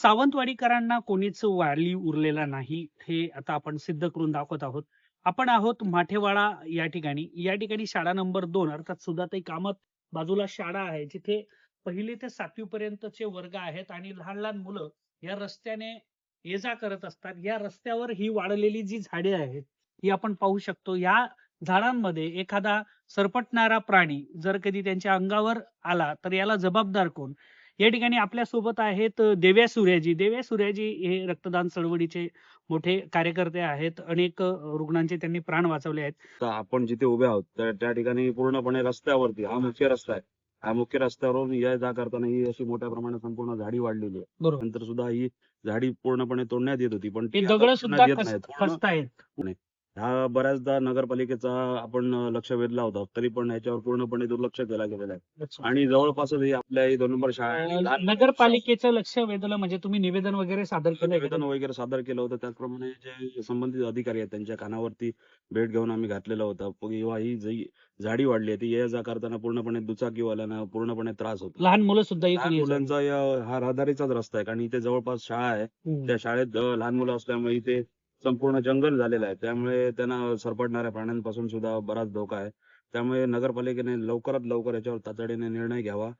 सावंतवाडीकरांना कोणीच वाली उरलेला नाही हे आता आपण सिद्ध करून दाखवत आहोत. आपण आहोत माठेवाडा या ठिकाणी. या ठिकाणी शाळा नंबर दोन अर्थात सुधाताई कामत बाजूला शाळा आहे जिथे पहिले ते सातवी पर्यंतचे वर्ग आहेत आणि लहान लहान मुलं या रस्त्याने ये जा करत असतात. या रस्त्यावर ही वाढलेली जी झाडे आहेत ही आपण पाहू शकतो. या झाडांमध्ये एखादा सरपटणारा प्राणी जर कधी त्यांच्या अंगावर आला तर याला जबाबदार कोण? या ठिकाणी आपल्यासोबत आहेत देव्या सूर्याजी. देव्या सूर्याजी हे रक्तदान चळवळीचे मोठे कार्यकर्ते आहेत. अनेक रुग्णांचे त्यांनी प्राण वाचवले आहेत. आपण जिथे उभे आहोत त्या ठिकाणी पूर्णपणे रस्त्यावरती हा मुख्य रस्ता आहे. हा मुख्य रस्त्यावरून या जा करताना ही अशी मोठ्या प्रमाणात संपूर्ण झाडी वाढलेली आहे. नंतर सुद्धा ही झाडी पूर्णपणे तोडण्यात येत होती पण दगड सुद्धा हा बऱ्याचदा नगरपालिकेचा आपण लक्ष वेधला होता तरी पण याच्यावर पूर्णपणे दुर्लक्ष केला गेलेलं आहे अच्छा. आणि जवळपासच ही आपल्या ही दोन नंबर शाळा आहे. नगरपालिकेचं लक्ष वेधलं म्हणजे तुम्ही निवेदन वगैरे सादर केलं निवेदन वगैरे सादर केलं होतं त्याचप्रमाणे जे संबंधित अधिकारी आहेत त्यांच्या कानावरती भेट घेऊन आम्ही घातलेलं होतं प- किंवा ही जी झाडी वाढली आहे ती ये जा करताना पूर्णपणे दुचाकीवाल्यांना पूर्णपणे त्रास होतो लहान मुलं सुद्धा लहान. मुलांचा या- हा रहदारीचाच रस्ता आहे कारण इथे जवळपास शाळा आहे. त्या शाळेत अं, लहान मुलं असल्यामुळे इथे संपूर्ण जंगल झालेलं आहे. त्यामुळे त्यांना सरपटणाऱ्या प्राण्यांपासून सुद्धा बराच धोका आहे. त्यामुळे नगरपालिकेने लवकरात लवकर याच्यावर तातडीने निर्णय घ्यावा.